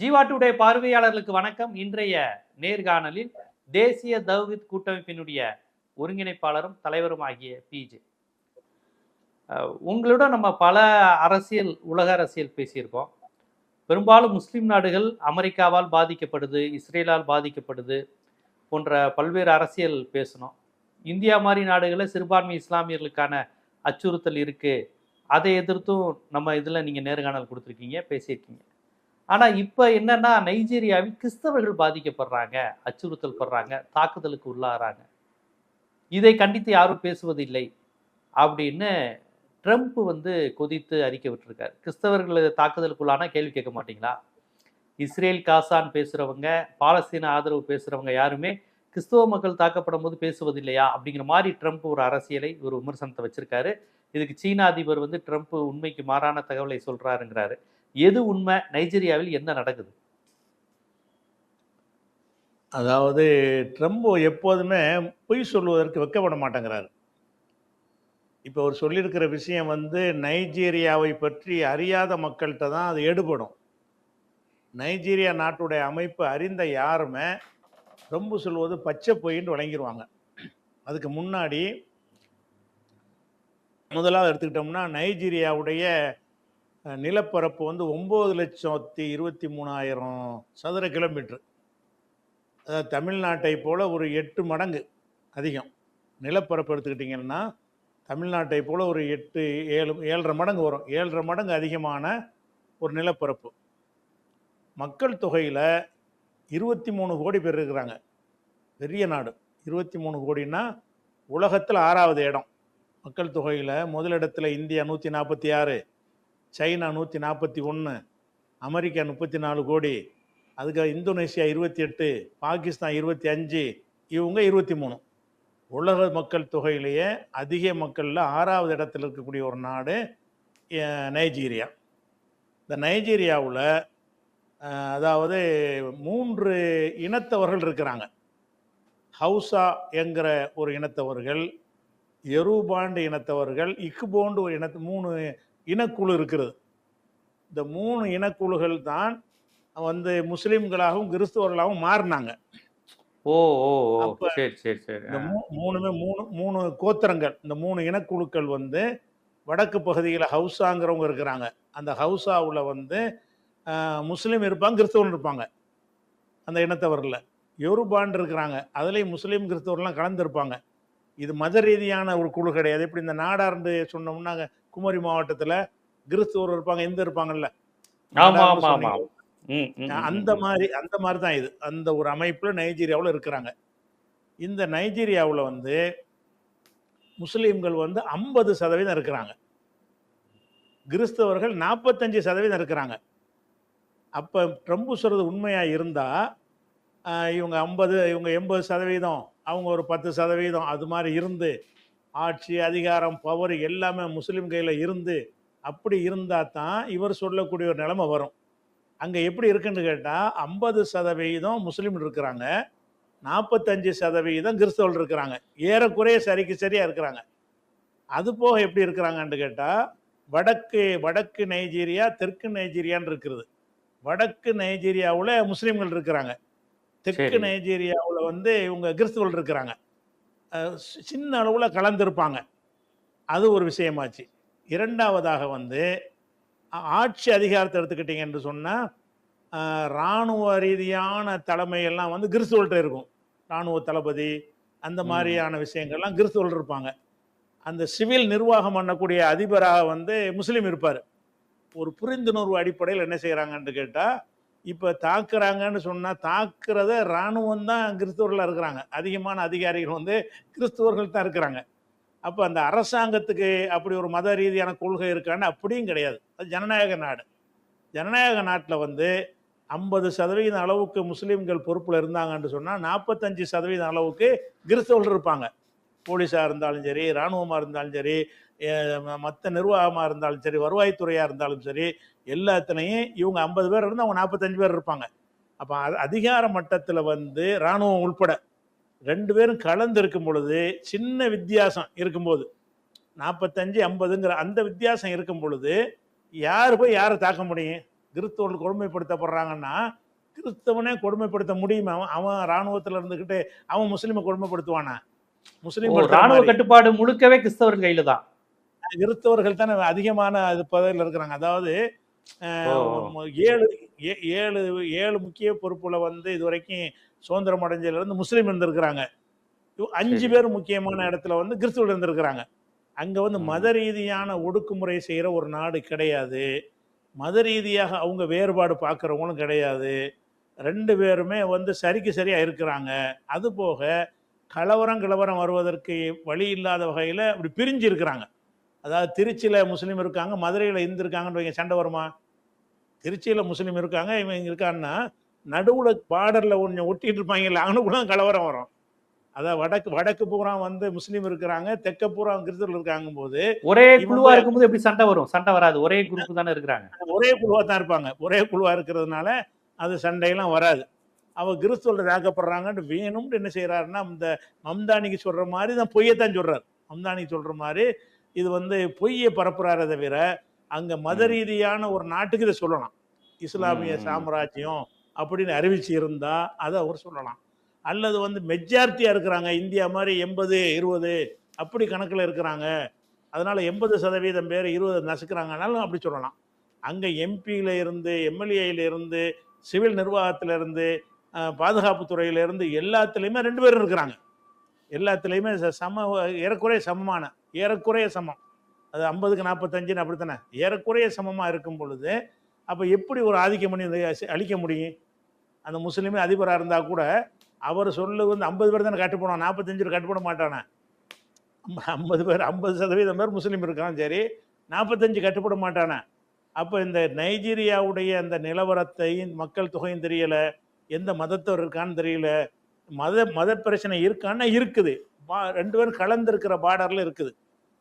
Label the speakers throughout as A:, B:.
A: ஜீவாட்டுடைய பார்வையாளர்களுக்கு வணக்கம். இன்றைய நேர்காணலில் தேசிய தௌஹித் கூட்டமைப்பினுடைய ஒருங்கிணைப்பாளரும் தலைவரும் ஆகிய பிஜே உங்களோட நம்ம பல அரசியல் உலக அரசியல் பேசியிருக்கோம். பெரும்பாலும் முஸ்லீம் நாடுகள் அமெரிக்காவால் பாதிக்கப்படுது இஸ்ரேலால் பாதிக்கப்படுது போன்ற பல்வேறு அரசியல் பேசணும். இந்தியா மாதிரி நாடுகளில் சிறுபான்மை இஸ்லாமியர்களுக்கான அச்சுறுத்தல் இருக்குது அதை எதிர்த்தும் நம்ம இதில் நீங்கள் நேர்காணல் கொடுத்துருக்கீங்க பேசியிருக்கீங்க. ஆனால் இப்போ என்னன்னா நைஜீரியாவில் கிறிஸ்தவர்கள் பாதிக்கப்படுறாங்க அச்சுறுத்தல் படுறாங்க தாக்குதலுக்கு உள்ளாகிறாங்க. இதை கண்டித்து யாரும் பேசுவதில்லை அப்படின்னு ட்ரம்ப் வந்து கொதித்து அறிக்கை விட்டுருக்கார். கிறிஸ்தவர்கள் தாக்குதலுக்குள்ளான கேள்வி கேட்க மாட்டீங்களா? இஸ்ரேல் காசான் பேசுகிறவங்க பாலஸ்தீன ஆதரவு பேசுகிறவங்க யாருமே கிறிஸ்தவ மக்கள் தாக்கப்படும் போது பேசுவதில்லையா? அப்படிங்கிற மாதிரி ட்ரம்ப் ஒரு அரசியலை ஒரு விமர்சனத்தை வச்சிருக்காரு. இதுக்கு சீனா அதிபர் வந்து ட்ரம்ப் உண்மைக்கு மாறான தகவலை சொல்றாருங்கிறாரு. எது உண்மை? நைஜீரியாவில் என்ன நடக்குது?
B: அதாவது ட்ரம்ப் எப்போதுமே பொய் சொல்வதற்கு வெக்கப்பட மாட்டேங்கிறார். இப்போ அவர் சொல்லியிருக்கிற விஷயம் வந்து நைஜீரியாவை பற்றி அறியாத மக்கள்கிட்ட தான் அது எடுபடும். நைஜீரியா நாட்டுடைய அமைப்பு அறிந்த யாருமே ரொம்ப சொல்வது பச்சை பொய்ன்னு வழங்கிடுவாங்க அதுக்கு முன்னாடி முதலாவது எடுத்துக்கிட்டோம்னா நைஜீரியாவுடைய நிலப்பரப்பு வந்து ஒம்பது லட்சத்தி இருபத்தி மூணாயிரம் சதுர கிலோமீட்ரு அதாவது தமிழ்நாட்டை போல் ஒரு எட்டு மடங்கு அதிகம். நிலப்பரப்பு எடுத்துக்கிட்டிங்கன்னா தமிழ்நாட்டை போல் ஒரு எட்டு ஏழு ஏழரை மடங்கு வரும். ஏழரை மடங்கு அதிகமான ஒரு நிலப்பரப்பு. மக்கள் தொகையில் இருபத்தி மூணு கோடி பேர் இருக்கிறாங்க. பெரிய நாடு. இருபத்தி மூணு கோடின்னா உலகத்தில் ஆறாவது இடம். மக்கள் தொகையில் முதலிடத்தில் இந்தியா நூற்றி நாற்பத்தி ஆறு. சைனா நூற்றி நாற்பத்தி ஒன்று அமெரிக்கா முப்பத்தி நாலு கோடி அதுக்கு இந்தோனேஷியா இருபத்தி எட்டு பாகிஸ்தான் இருபத்தி அஞ்சு இவங்க இருபத்தி மூணு. உலக மக்கள் தொகையிலேயே அதிக மக்களில் ஆறாவது இடத்துல இருக்கக்கூடிய ஒரு நாடு நைஜீரியா. இந்த நைஜீரியாவில் அதாவது மூன்று இனத்தவர்கள் இருக்கிறாங்க. ஹவுசா என்கிற ஒரு இனத்தவர்கள் எருபாண்டு இனத்தவர்கள் இக்குபோண்டு ஒரு இனத்து மூணு இனக்குழு இருக்கிறது. இந்த மூணு இனக்குழுகள் தான் வந்து முஸ்லீம்களாகவும் கிறிஸ்துவர்களாகவும் மாறினாங்க.
A: ஓ ஓ சரி சரி சரி.
B: இந்த மூ மூணுமே மூணு மூணு கோத்திரங்கள். இந்த மூணு இனக்குழுக்கள் வந்து வடக்கு பகுதியில் ஹவுசாங்கிறவங்க இருக்கிறாங்க. அந்த ஹவுசாவில் வந்து முஸ்லீம் இருப்பாங்க கிறிஸ்தவன் இருப்பாங்க. அந்த இனத்தவரில். யோருபான் இருக்கிறாங்க. அதுலேயும் முஸ்லீம் கிறிஸ்தவர்லாம் கலந்துருப்பாங்க. இது மத ரீதியான ஒரு குழு கிடையாது. எப்படி இந்த நாடார்ந்து சொன்னோம்னா குமரி மாவட்டத்தில் கிறிஸ்தவர் இருப்பாங்க எந்த இருப்பாங்கல்ல. அந்த. மாதிரி அந்த மாதிரி தான் இது. அந்த ஒரு அமைப்பில் நைஜீரியாவில் இருக்கிறாங்க. இந்த நைஜீரியாவில் வந்து முஸ்லீம்கள் வந்து ஐம்பது சதவீதம் இருக்கிறாங்க. கிறிஸ்தவர்கள் நாற்பத்தஞ்சு சதவீதம் இருக்கிறாங்க. அப்போ ட்ரம்ப் சொல்கிறது உண்மையாக இருந்தால் இவங்க ஐம்பது இவங்க எண்பது சதவீதம் அவங்க ஒரு பத்து சதவீதம் அது மாதிரி இருந்து ஆட்சி அதிகாரம் பவர் எல்லாமே முஸ்லீம் கையில் இருந்து அப்படி இருந்தால் தான் இவர் சொல்லக்கூடிய ஒரு நிலைமை வரும். அங்கே எப்படி இருக்குன்னு கேட்டால் ஐம்பது சதவீதம் முஸ்லீம் இருக்கிறாங்க நாற்பத்தஞ்சு சதவீதம் கிறிஸ்தவர்கள் இருக்கிறாங்க. ஏறக்குறைய சரிக்கு சரியாக இருக்கிறாங்க. அது போக எப்படி இருக்கிறாங்கன்னு கேட்டால் வடக்கு வடக்கு நைஜீரியா தெற்கு நைஜீரியான்னு இருக்கிறது. வடக்கு நைஜீரியாவில் முஸ்லீம்கள் இருக்கிறாங்க. தெற்கு. நைஜீரியாவில் வந்து இவங்க கிறிஸ்தவர்கள் இருக்கிறாங்க. சின்ன அளவில் கலந்துருப்பாங்க. அது ஒரு விஷயமாச்சு. இரண்டாவதாக வந்து ஆட்சி அதிகாரத்தை எடுத்துக்கிட்டீங்க என்று சொன்னால் இராணுவ ரீதியான தலைமையெல்லாம் வந்து கிறிஸ்துவல்கிட்ட இருக்கும். இராணுவ தளபதி அந்த. மாதிரியான விஷயங்கள்லாம் கிறிஸ்துவல் இருப்பாங்க. அந்த சிவில் நிர்வாகம் பண்ணக்கூடிய அதிபராக வந்து முஸ்லீம் இருப்பார். ஒரு புரிந்துணர்வு அடிப்படையில் என்ன செய்கிறாங்கன்னு கேட்டால் இப்போ தாக்குறாங்கன்னு சொன்னால் தாக்குறத இராணுவம் தான் கிறிஸ்துவர்களாக இருக்கிறாங்க. அதிகமான அதிகாரிகள் வந்து கிறிஸ்துவர்கள் தான் இருக்கிறாங்க. அப்போ அந்த அரசாங்கத்துக்கு அப்படி ஒரு மத ரீதியான கொள்கை இருக்கான்னு அப்படியும் கிடையாது. அது ஜனநாயக நாடு. ஜனநாயக நாட்டில் வந்து ஐம்பது சதவீதம் அளவுக்கு முஸ்லீம்கள் பொறுப்பில் இருந்தாங்கன்னு சொன்னால் நாற்பத்தஞ்சு சதவீதம் அளவுக்கு கிறிஸ்தவர்கள் இருப்பாங்க. போலீஸாக இருந்தாலும் சரி இராணுவமாக இருந்தாலும் சரி மற்ற நிர்வாகமாக இருந்தாலும் சரி வருவாய்த்துறையாக இருந்தாலும் சரி எல்லாத்துலேயும் இவங்க ஐம்பது பேர் இருந்து அவங்க நாற்பத்தஞ்சு பேர் இருப்பாங்க. அப்போ அது அதிகார மட்டத்தில் வந்து இராணுவம் உள்பட ரெண்டு பேரும் கலந்து இருக்கும் பொழுது சின்ன வித்தியாசம் இருக்கும்போது நாற்பத்தஞ்சு ஐம்பதுங்கிற அந்த வித்தியாசம் இருக்கும் பொழுது யார் போய் யாரை தாக்க முடியும்? கிறிஸ்தவர்கள் கொடுமைப்படுத்தப்படுறாங்கன்னா கிறிஸ்தவனே கொடுமைப்படுத்த முடியுமா? அவன் அவன் ராணுவத்துல இருந்துகிட்டு அவன் முஸ்லீமை கொடுமைப்படுத்துவானா? முஸ்லீம்
A: ராணுவ. கட்டுப்பாடு முழுக்கவே கிறிஸ்தவர் கையில தான்.
B: கிறிஸ்தவர்கள் தானே அதிகமான அது பதவியில் இருக்கிறாங்க. அதாவது ஏழு ஏ- ஏழு ஏழு முக்கிய பொறுப்புல வந்து இது வரைக்கும் சுதந்திரம் அடைஞ்சதுல இருந்து முஸ்லீம் இருந்திருக்கிறாங்க. அஞ்சு. பேர் முக்கியமான இடத்துல வந்து கிறிஸ்துவர் இருந்திருக்கிறாங்க. அங்க வந்து. மத ரீதியான ஒடுக்குமுறை செய்யற ஒரு நாடு கிடையாது. மத ரீதியாக அவங்க வேறுபாடு பார்க்கறவங்களும் கிடையாது. ரெண்டு பேருமே வந்து சரிக்கு சரியா இருக்கிறாங்க. அது போக கலவரம் கிளவரம் வருவதற்கு வழி இல்லாத வகையில அப்படி பிரிஞ்சு இருக்கிறாங்க. அதாவது திருச்சியில முஸ்லீம் இருக்காங்க மதுரையில இந்து இருக்காங்கன்னு வைங்க சண்டை வருமா? திருச்சியில முஸ்லீம் இருக்காங்க இவங்க இருக்கான்னா நடுவுல பார்டர்ல கொஞ்சம் ஒட்டிட்டு இருப்பாங்கல்ல அவனுக்குள்ள கலவரம் வரும். அதான் வடக்கு வடக்கு பூரா வந்து முஸ்லீம் இருக்கிறாங்க தெற்க பூரா கிறிஸ்தவர்கள் இருக்காங்க போது
A: ஒரே குழுவா இருக்கும்போது எப்படி சண்டை வரும்? சண்டை வராது ஒரே குரூப் தானே இருக்கிறாங்க.
B: ஒரே குழுவா தான் இருப்பாங்க. ஒரே குழுவா இருக்கிறதுனால அது சண்டையெல்லாம் வராது. அவ கிறிஸ்துவர்கள் தாக்கப்படுறாங்கன்னு வேணும்னு என்ன செய்யறாருன்னா இந்த மம்தானிக்கு சொல்ற மாதிரி தான் பொய்யத்தான் சொல்றாரு. மம்தானிக்கு சொல்ற மாதிரி இது வந்து பொய்யை பரப்புறாரே தவிர அங்க மத. ரீதியான ஒரு நாட்டுக்கு இதை சொல்லலாம். இஸ்லாமிய. சாம்ராஜ்யம் அப்படின்னு அறிவிச்சு இருந்தா அதை அவர் சொல்லலாம். அல்லது வந்து மெஜாரிட்டியா இருக்கிறாங்க. இந்தியா மாதிரி எண்பது இருபது அப்படி கணக்குல இருக்கிறாங்க. அதனால எண்பது சதவீதம் பேர் இருபது நசுக்கிறாங்கனாலும் அப்படி சொல்லலாம். அங்க எம்பியில இருந்து எம்எல்ஏல இருந்து சிவில் நிர்வாகத்துல இருந்து அஹ், பாதுகாப்பு துறையில இருந்து எல்லாத்துலயுமே ரெண்டு பேரும் இருக்கிறாங்க. எல்லாத்துலேயுமே ச- சம ஏறக்குறைய சமமான ஏறக்குறைய சமம். அது ஐம்பதுக்கு நாற்பத்தஞ்சுன்னு அப்படித்தானே? ஏறக்குறைய சமமாக இருக்கும் பொழுது அப்போ எப்படி ஒரு ஆதிக்கம் பண்ணி அழிக்க முடியும்? அந்த முஸ்லீமே அதிபராக இருந்தால் கூட அவர் சொல்லு வந்து ஐம்பது பேர் தானே கட்டுப்படும் நாற்பத்தஞ்சு பேர் கட்டுப்பட மாட்டானே. ஐம்பது பேர் ஐம்பது சதவீதம் பேர் முஸ்லீம் இருக்கான் சரி நாற்பத்தஞ்சு கட்டுப்பட மாட்டானே. அப்போ இந்த நைஜீரியாவுடைய அந்த நிலவரத்தையும் மக்கள் தொகையும் தெரியலை எந்த மதத்தவர் இருக்கான்னு தெரியல மத மத பிரச்சனை இருக்கான்னா இருக்குது. ரெண்டு பேரும் கலந்துருக்கிற பார்டரில் இருக்குது.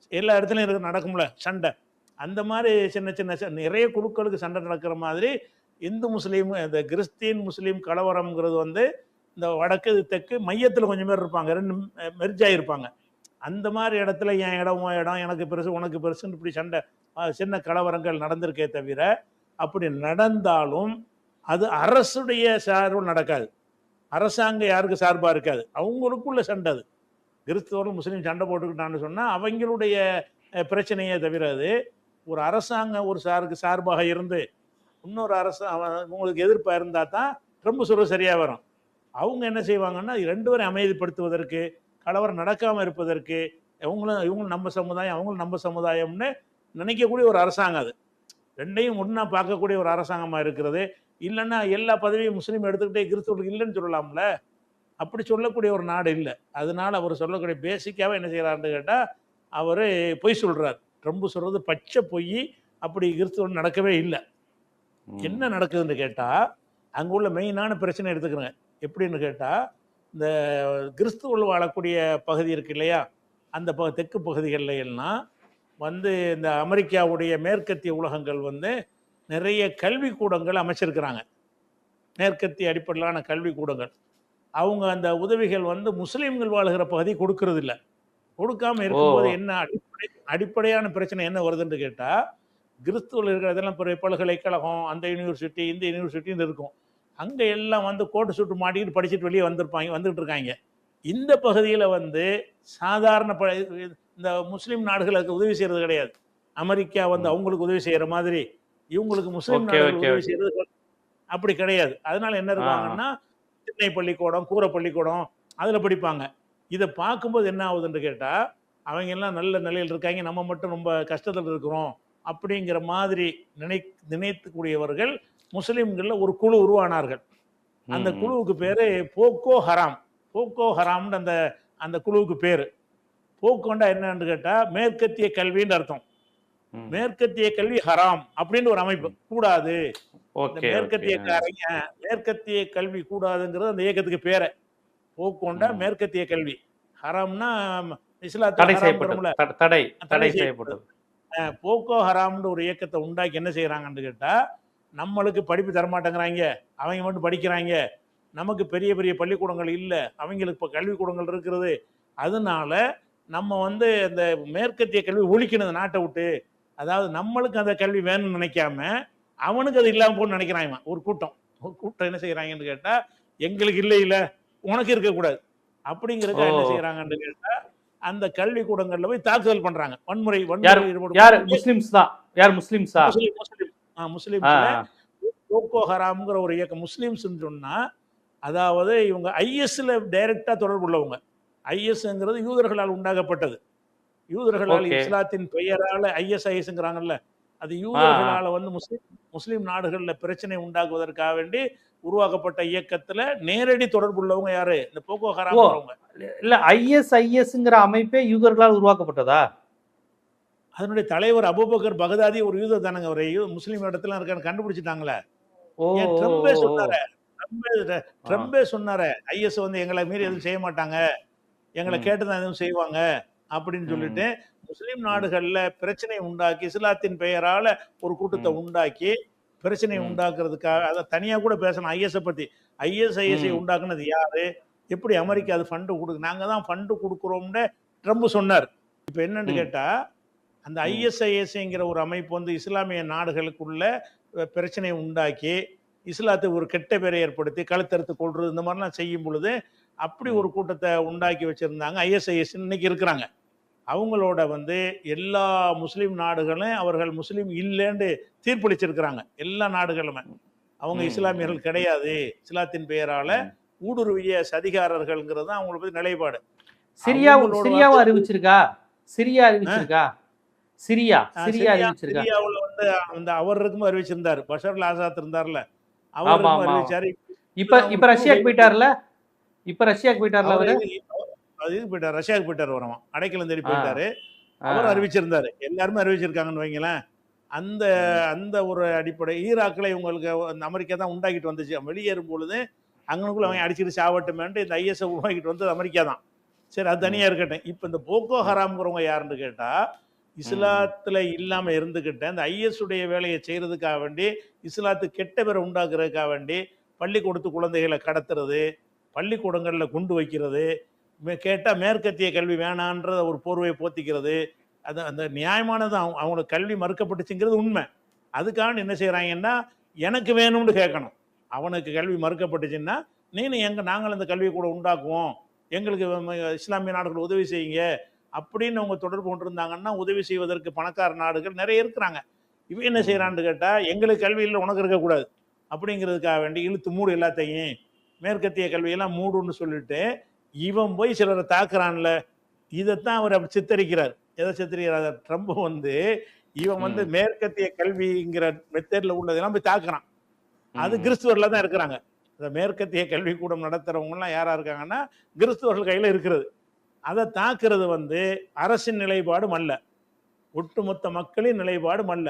B: எல்லா இடத்துலையும் இருக்கு நடக்கும்ல சண்டை. அந்த மாதிரி சின்ன சின்ன ச- நிறைய குழுக்களுக்கு சண்டை நடக்கிற மாதிரி இந்து முஸ்லீம் இந்த கிறிஸ்டின் முஸ்லீம் கலவரம்ங்கிறது வந்து இந்த வடக்கு தெற்கு மையத்தில் கொஞ்சம் பேர் இருப்பாங்க. ரெண்டு மெர்ஜாக இருப்பாங்க அந்த மாதிரி இடத்துல என் இடம் உன் இடம் எனக்கு பெருசு உனக்கு பெருசுன்னு இப்படி சண்டை சின்ன கலவரங்கள் நடந்திருக்கே தவிர அப்படி நடந்தாலும் அது அரசுடைய சார்பு நடக்காது. அரசாங்கம் யாருக்கு சார்பாக இருக்காது. அவங்களுக்குள்ள சண்டை அது. கிறிஸ்தவரும் முஸ்லீம் சண்டை போட்டுக்கிட்டான்னு சொன்னால் அவங்களுடைய பிரச்சனையே தவிர அது. ஒரு அரசாங்கம் ஒரு சாருக்கு சார்பாக இருந்து இன்னொரு அரசு உங்களுக்கு எதிர்ப்பாக இருந்தால் தான் ரொம்ப சொல்ல சரியாக வரும். அவங்க என்ன செய்வாங்கன்னா ரெண்டு பேரும் அமைதிப்படுத்துவதற்கு கலவரம் நடக்காமல் இருப்பதற்கு இவங்களும் இவங்களும் நம்ம சமுதாயம் அவங்களும் நம்ம சமுதாயம்னு நினைக்கக்கூடிய ஒரு அரசாங்கம் அது. ரெண்டையும் ஒன்றா பார்க்கக்கூடிய ஒரு அரசாங்கமாக இருக்கிறது. இல்லைன்னா எல்லா பதவியும் முஸ்லீம் எடுத்துக்கிட்டே கிறிஸ்தவர்களுக்கு இல்லைன்னு சொல்லலாம்ல? அப்படி சொல்லக்கூடிய ஒரு நாடு இல்லை. அதனால அவர் சொல்லக்கூடிய பேசிக்காகவே என்ன செய்கிறாருன்னு கேட்டால் அவர் பொய் சொல்கிறார் ரொம்ப சொல்கிறது பச்சை பொய் அப்படி கிறிஸ்தவன் நடக்கவே இல்லை. என்ன நடக்குதுன்னு கேட்டால் அங்கே உள்ள மெயினான பிரச்சனை எடுத்துக்கிறேங்க. எப்படின்னு கேட்டால் இந்த கிறிஸ்துவர்கள் வாழக்கூடிய பகுதி இருக்கு இல்லையா? அந்த ப தெற்கு பகுதிகளில் எல்லாம் வந்து இந்த அமெரிக்காவுடைய மேற்கத்திய உலகங்கள் வந்து நிறைய கல்வி கூடங்கள் அமைச்சிருக்கிறாங்க. மேற்கத்திய அடிப்படையிலான கல்வி கூடங்கள் அவங்க அந்த உதவிகள் வந்து முஸ்லீம்கள் வாழுகிற பகுதி கொடுக்கறது இல்ல கொடுக்காம இருக்கும்போது. என்ன அடிப்படை அடிப்படையான பிரச்சனை என்ன வருதுன்னு கேட்டால் கிறிஸ்துவில் இருக்கிறதெல்லாம் பெரிய பல்கலைக்கழகம் அந்த யூனிவர்சிட்டி இந்த யூனிவர்சிட்டின்னு இருக்கும். அங்கே எல்லாம் வந்து கோட்டு சுட்டு மாட்டிக்கிட்டு படிச்சுட்டு வெளியே வந்திருப்பாங்க வந்துட்டு இருக்காங்க. இந்த பகுதியில் வந்து சாதாரண ப இந்த முஸ்லீம் நாடுகளுக்கு உதவி செய்கிறது கிடையாது. அமெரிக்கா வந்து. அவங்களுக்கு உதவி செய்கிற மாதிரி இவங்களுக்கு முஸ்லீம்
A: Okay,
B: நாடுகள்
A: okay,
B: உதவி செய்கிறது அப்படி கிடையாது. அதனால என்ன இருக்காங்கன்னா திண்ணை பள்ளிக்கூடம் கூரை பள்ளிக்கூடம் அதில் படிப்பாங்க. இதை பார்க்கும்போது என்ன ஆகுதுன்னு கேட்டால் அவங்க எல்லாம் நல்ல நிலையில் இருக்காங்க நம்ம மட்டும் ரொம்ப கஷ்டத்தில் இருக்கிறோம் அப்படிங்கிற மாதிரி நினை நினைத்துக்கூடியவர்கள் முஸ்லீம்களில் ஒரு குழு உருவானார்கள். அந்த. குழுவுக்கு பேரு போக்கோ ஹராம். போக்கோ ஹராம்னு அந்த அந்த குழுவுக்கு பேரு. போக்கோண்டா என்னன்னு கேட்டா மேற்கத்திய கல்வின்னு அர்த்தம். மேற்கத்திய கல்வி ஹராம் அப்படின்னு ஒரு அமைப்பு. கூடாது. மேற்கத்தியக்காரங்க மேற்கத்திய கல்வி கூடாதுங்கிறது அந்த இயக்கத்துக்கு பேரை. போக்கோண்டா. மேற்கத்திய கல்வி. ஹராம்னா
A: தடை தடை- தடை
B: போக்கோ ஹராம்னு ஒரு இயக்கத்தை உண்டாக்கி என்ன செய்யறாங்கன்னு கேட்டா நம்மளுக்கு படிப்பு தரமாட்டேங்கிறாங்க. அவங்க மட்டும் படிக்கிறாங்க. நமக்கு பெரிய பெரிய பள்ளிக்கூடங்கள் இல்லை. அவங்களுக்கு இப்போ கல்விக்கூடங்கள் இருக்கிறது அதனால நம்ம வந்து அந்த மேற்கத்திய கல்வி ஒழிக்கணும் இந்த நாட்டை விட்டு. அதாவது நம்மளுக்கு அந்த கல்வி வேணும்னு நினைக்காம அவனுக்கு அது இல்லாம போன்னு நினைக்கிறான் இவன். ஒரு கூட்டம். ஒரு கூட்டம் என்ன செய்யறாங்கன்னு கேட்டா எங்களுக்கு இல்லை இல்ல. உனக்கு இருக்கக்கூடாது. அப்படிங்கறதுக்கு என்ன
A: ஓ.
B: செய்யறாங்கன்னு கேட்டா அந்த கல்வி கூடங்கள்ல போய் தாக்குதல் பண்றாங்க. வன்முறை வன்முறை
A: யார்? முஸ்லிம்ஸ் தான். யார்? முஸ்லிம்ஸா?
B: முஸ்லிம் முஸ்லிம். போக்கோ ஹராம்ங்கிற ஒரு இயக்கம். முஸ்லிம்ஸ் சொன்னா அதாவது இவங்க ஐஎஸ்ல டைரக்டா தொடர்பு உள்ளவங்க. ஐஎஸ்ங்கிறது யூதர்களால் உண்டாக்கப்பட்டது. யூதர்களால். இஸ்லாத்தின் பெயரால ஐஎஸ்ஐஎஸ்ங்கிறாங்கல்ல அது யூதர்களால வந்து முஸ்லிம் முஸ்லிம் நாடுகள்ல பிரச்சனை உண்டாக்குவதற்காக வேண்டி உருவாக்கப்பட்ட இயக்கத்துல நேரடி தொடர்பு உள்ளவங்க யாரு? இந்த போக்கோ ஹராம்ங்கிறவங்க
A: இல்ல ஐஎஸ்ஐஎஸ்ங்கிற அமைப்பே யூதர்களால் உருவாக்கப்பட்டதா?
B: அதனுடைய தலைவர் அபூபக்கர் பகதாதி ஒரு யூதர் தானங்க ஒரு முஸ்லிம் இடத்துல இருக்கான்னு கண்டுபிடிச்சிட்டாங்களே. ட்ரம்பே. சொன்னாரே? ட்ரம்பே ட்ரம்பே சொன்னாரே. ஐஎஸ் வந்து எங்களை மீறி எதுவும் செய்ய மாட்டாங்க. எங்களை
A: ம்.
B: கேட்டு தான் எதுவும் செய்வாங்க அப்படின்னு சொல்லிட்டு முஸ்லிம் நாடுகள்ல பிரச்சனை உண்டாக்கி இஸ்லாத்தின் பெயரால ஒரு கூட்டத்தை. உண்டாக்கி பிரச்சனை. உண்டாக்குறதுக்காக அதை தனியா கூட பேசணும் ஐஎஸ் பத்தி ஐஎஸ்ஐஎஸ்ஐ. உண்டாக்குனது யாரு எப்படி அமெரிக்கா அது ஃபண்டு கொடுக்கு நாங்க தான் ஃபண்டு கொடுக்குறோம்னு ட்ரம்ப் சொன்னார் இப்போ என்னன்னு
A: ம்.
B: கேட்டா அந்த
A: ம்.
B: ஐஎஸ்ஐஎஸ்ங்கிற ஒரு அமைப்பு வந்து இஸ்லாமிய நாடுகளுக்குள்ள பிரச்சனையை உண்டாக்கி இஸ்லாத்தை ஒரு கெட்ட பேரை ஏற்படுத்தி கழுத்தறுத்து கொள்றது இந்த மாதிரிலாம் செய்யும் பொழுது அப்படி. ஒரு கூட்டத்தை உண்டாக்கி வச்சிருந்தாங்க. ஐஎஸ்ஐஎஸ் இன்னைக்கு இருக்கிறாங்க. அவங்களோட வந்து எல்லா முஸ்லீம் நாடுகளும் அவர்கள் முஸ்லீம் இல்லைன்னு தீர்ப்பளிச்சிருக்கிறாங்க. எல்லா நாடுகளுமே. அவங்க. இஸ்லாமியர்கள் கிடையாது. இஸ்லாத்தின் பெயரால ஊடுருவிய சதிகாரர்கள்ங்கிறது தான் அவங்கள பத்தி நிலைப்பாடு.
A: சிரியா சிரியாவும் அறிவிச்சிருக்கா? சிரியா அறிவிச்சிருக்கா? சிரியா சிரியா அறிவிச்சிருக்கா?
B: சிரியாவுல வந்து அந்த அவர் இருக்கும் அறிவிச்சிருந்தாரு. பஷர் ஆசாத் இருந்தார்ல.
A: ஆமா,
B: அவர்
A: ஆமா.
B: அறிவிச்சாரு.
A: இப்ப இப்ப ரஷ்யாக்கு போயிட்டார்ல? இப்ப ரஷ்யாக்கு போயிட்டார்ல
B: அவர் அது போயிட்டார். ரஷ்யாவுக்கு போயிட்டார் வரவன் அடைக்கலம் தேடி. போயிட்டாரு.
A: ஆ.
B: அவர் அறிவிச்சிருந்தாரு. எல்லாருமே அறிவிச்சிருக்காங்கன்னு வைங்களேன். அந்த அந்த ஒரு அடிப்படை ஈராக்ல இவங்களுக்கு அந்த அமெரிக்கா தான் உண்டாக்கிட்டு வந்துச்சு. வெளியேறும் பொழுது அங்கனுக்குள்ள அவன் அடிச்சுட்டு சாவட்டுமேன்ட்டு இந்த ஐஎஸ் உருவாக்கிட்டு வந்தது அமெரிக்கா தான். சரி அது தனியா இருக்கட்டும். இப்போ இந்த போக்கோ ஹராம்ங்கிறவங்க யாருன்னு கேட்டா இஸ்லாத்துல இல்லாம இருந்துகிட்ட இந்த ஐஎஸ் உடைய வேலையை செய்யறதுக்காக வேண்டி இஸ்லாத்து கெட்ட பேரை உண்டாக்குறதுக்காக வேண்டி பள்ளிக்கூடத்து குழந்தைகளை கடத்துறது பள்ளிக்கூடங்களில் குண்டு வைக்கிறது கேட்டால் மேற்கத்திய கல்வி வேணான்றத ஒரு போர்வையை போத்திக்கிறது. அது அந்த நியாயமானது அவங்க அவங்களுக்கு கல்வி மறுக்கப்பட்டுச்சுங்கிறது உண்மை. அதுக்காக என்ன செய்கிறாங்கன்னா எனக்கு வேணும்னு கேட்கணும். அவனுக்கு கல்வி மறுக்கப்பட்டுச்சுன்னா நீனும் எங்கள் நாங்கள் இந்த கல்வியை கூட உண்டாக்குவோம். எங்களுக்கு இஸ்லாமிய நாடுகள் உதவி செய்யுங்க. அப்படின்னு அவங்க தொடர்பு கொண்டிருந்தாங்கன்னா உதவி செய்வதற்கு பணக்கார நாடுகள் நிறைய இருக்கிறாங்க. இவன் என்ன செய்கிறான்னு கேட்டால் எங்களுக்கு கல்வியில் உனக்கு இருக்கக்கூடாது. அப்படிங்கிறதுக்காக வேண்டி இழுத்து மூடு எல்லாத்தையும் மேற்கத்திய கல்வியெல்லாம் மூடுன்னு சொல்லிட்டு இவன் போய் சிலரை தாக்குறான்ல. இதைத்தான் அவர் அப்படி சித்தரிக்கிறார். எதை சித்தரிக்கிறார்? ட்ரம்ப் வந்து இவன் வந்து மேற்கத்திய கல்விங்கிற மெத்தட்ல உள்ளதெல்லாம் போய் தாக்குறான். அது கிறிஸ்துவர்ல தான் இருக்கிறாங்க. இந்த மேற்கத்திய கல்விக்கூடம் நடத்துறவங்க எல்லாம் யாரா இருக்காங்கன்னா கிறிஸ்துவர்கள் கையில இருக்கிறது. அதை தாக்குறது வந்து அரசின் நிலைப்பாடும் அல்ல. ஒட்டுமொத்த மக்களின் நிலைப்பாடும் அல்ல.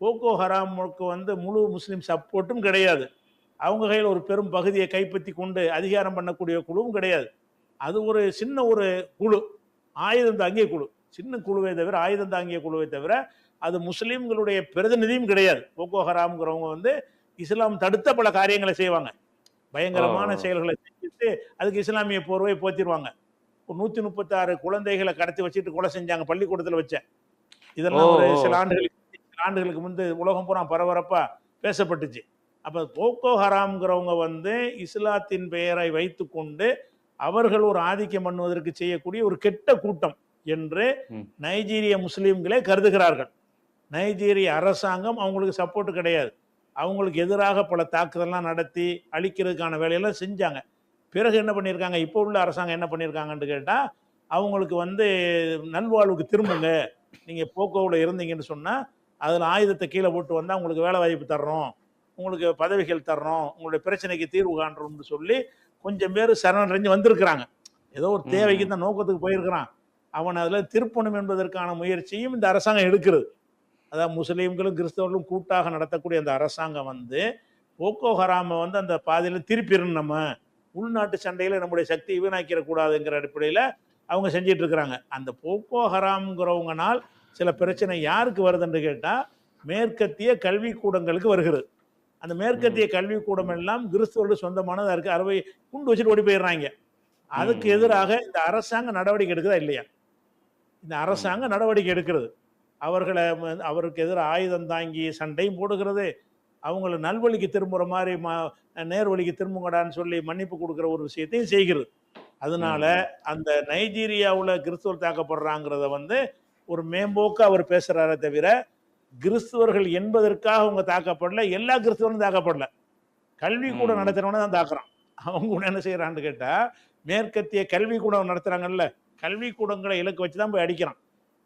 B: போக்கோ ஹராமுக்கு வந்து முழு முஸ்லிம் சப்போர்ட்டும் கிடையாது. அவங்க கையில் ஒரு பெரும் பகுதியை கைப்பற்றி கொண்டு அதிகாரம் பண்ணக்கூடிய குழுவும் கிடையாது. அது ஒரு சின்ன ஒரு குழு. ஆயுதம் தாங்கிய குழு. சின்ன குழுவை தவிர ஆயுதம் தாங்கிய குழுவை தவிர அது முஸ்லிம்களுடைய பிரதிநிதியும் கிடையாது. போக்கோ ஹராம்ங்கிறவங்க வந்து இஸ்லாம் தடுத்த பல காரியங்களை செய்வாங்க. பயங்கரமான. செயல்களை செஞ்சுட்டு அதுக்கு இஸ்லாமிய போர்வை போத்திடுவாங்க நூத்தி முப்பத்தாறு குழந்தைகளை கடத்தி வச்சுட்டு கொலை செஞ்சாங்க பள்ளிக்கூடத்துல வச்ச இதெல்லாம் ஒரு. சில ஆண்டுகளுக்கு சில ஆண்டுகளுக்கு முன்பு உலகம் பூரா பரபரப்பா பேசப்பட்டுச்சு. அப்ப போக்கோ ஹராம்ங்கிறவங்க வந்து இஸ்லாத்தின் பெயரை வைத்துக்கொண்டு அவர்கள் ஒரு ஆதிக்கம் பண்ணுவதற்கு செய்யக்கூடிய ஒரு கெட்ட கூட்டம் என்று. நைஜீரிய முஸ்லீம்களே கருதுகிறார்கள். நைஜீரிய அரசாங்கம் அவங்களுக்கு சப்போர்ட் கிடையாது. அவங்களுக்கு எதிராக பல தாக்குதல்லாம் நடத்தி அழிக்கிறதுக்கான வேலையெல்லாம் செஞ்சாங்க. பிறகு என்ன பண்ணியிருக்காங்க? இப்போ உள்ள அரசாங்கம் என்ன பண்ணியிருக்காங்கன்னு கேட்டால் அவங்களுக்கு வந்து நல்வாழ்வுக்கு திரும்புங்க. நீங்கள் போக்கோவில் இருந்தீங்கன்னு சொன்னால் அதில் ஆயுதத்தை கீழே போட்டு வந்தால் உங்களுக்கு வேலை வாய்ப்பு தர்றோம். உங்களுக்கு பதவிகள் தர்றோம் உங்களுடைய பிரச்சனைக்கு தீர்வு காண்றோம்னு சொல்லி கொஞ்சம் பேர் சரணடைஞ்சு வந்திருக்கிறாங்க. ஏதோ ஒரு தேவைக்கு தான் நோக்கத்துக்கு போயிருக்கிறான். அவன் அதில் திருப்பணும் என்பதற்கான முயற்சியும் இந்த அரசாங்கம் எடுக்கிறது. அதாவது முஸ்லீம்களும் கிறிஸ்தவர்களும் கூட்டாக நடத்தக்கூடிய அந்த அரசாங்கம் வந்து போக்கோ ஹராமை வந்து அந்த பாதையில் திருப்பிடணும் நம்ம. உள்நாட்டு சண்டையில் நம்முடைய சக்தியை வீணாக்கிடக்கூடாதுங்கிற அடிப்படையில் அவங்க செஞ்சிட்டு இருக்கிறாங்க அந்த போக்கோ ஹராம்ங்கிறவங்கனால் சில பிரச்சனை யாருக்கு வருதுன்னு கேட்டால் மேற்கத்திய கல்விக்கூடங்களுக்கு வருகிறது. அந்த மேற்கத்திய கல்விக்கூடம் எல்லாம் கிறிஸ்தவர்கள் சொந்தமானதாக இருக்குது அறுவை குண்டு வச்சுட்டு ஓடி போயிடுறாங்க. அதுக்கு. எதிராக இந்த அரசாங்கம் நடவடிக்கை எடுக்குதா இல்லையா? இந்த அரசாங்கம் நடவடிக்கை எடுக்கிறது. அவர்களை அவருக்கு எதிராக ஆயுதம் தாங்கி சண்டையும் போடுகிறது. அவங்கள நல்வழிக்கு திரும்புற மாதிரி ம நேர்வழிக்கு திரும்புங்கடான்னு சொல்லி மன்னிப்பு கொடுக்குற ஒரு விஷயத்தையும் செய்கிறது. அதனால அந்த நைஜீரியாவில் கிறிஸ்துவர் தாக்கப்படுறாங்கிறத வந்து ஒரு மேம்போக்கு அவர் பேசுறாரே தவிர கிறிஸ்துவர்கள் என்பதற்காக அவங்க தாக்கப்படல எல்லா கிறிஸ்துவரும் தாக்கப்படல. கல்வி கூட. நடத்துறவன தான் தாக்குறான். அவங்க கூட என்ன செய்யறான்னு கேட்டா மேற்கத்திய கல்வி கூடம் நடத்துறாங்கல்ல கல்வி கூடங்களை இலக்கு வச்சு தான் போய் அடிக்கிறான்.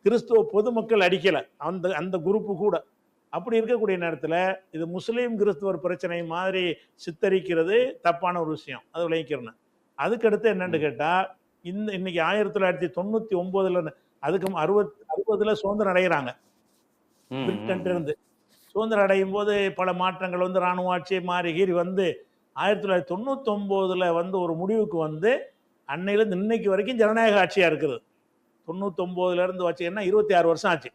B: கிறிஸ்துவ பொதுமக்கள் அடிக்கல அந்த அந்த குரூப்பு கூட. அப்படி இருக்கக்கூடிய நேரத்தில் இது முஸ்லீம் கிறிஸ்துவர் பிரச்சனை மாதிரி சித்தரிக்கிறது தப்பான ஒரு விஷயம். அது விளைவிக்கிறேன் அதுக்கடுத்து என்னன்னு கேட்டா இந்த இன்னைக்கு ஆயிரத்தி தொள்ளாயிரத்தி தொண்ணூத்தி ஒன்பதுல அதுக்கு அறுபத் அறுபதுல சுதந்திரம் அடைகிறாங்க.
A: ம், ம்,
B: பிரிட்டன் இருந்து சுதந்திரம் அடையும் போது பல மாற்றங்கள் வந்து இராணுவ ஆட்சி மாறி கீறி வந்து ஆயிரத்தி தொள்ளாயிரத்தி தொண்ணூத்தொம்போதுல வந்து ஒரு முடிவுக்கு வந்து அன்னையிலேருந்து இன்னைக்கு வரைக்கும் ஜனநாயக ஆட்சியாக இருக்குது. தொண்ணூத்தொம்போதுல இருந்து வச்சீங்கன்னா இருபத்தி ஆறு வருஷம் ஆச்சு.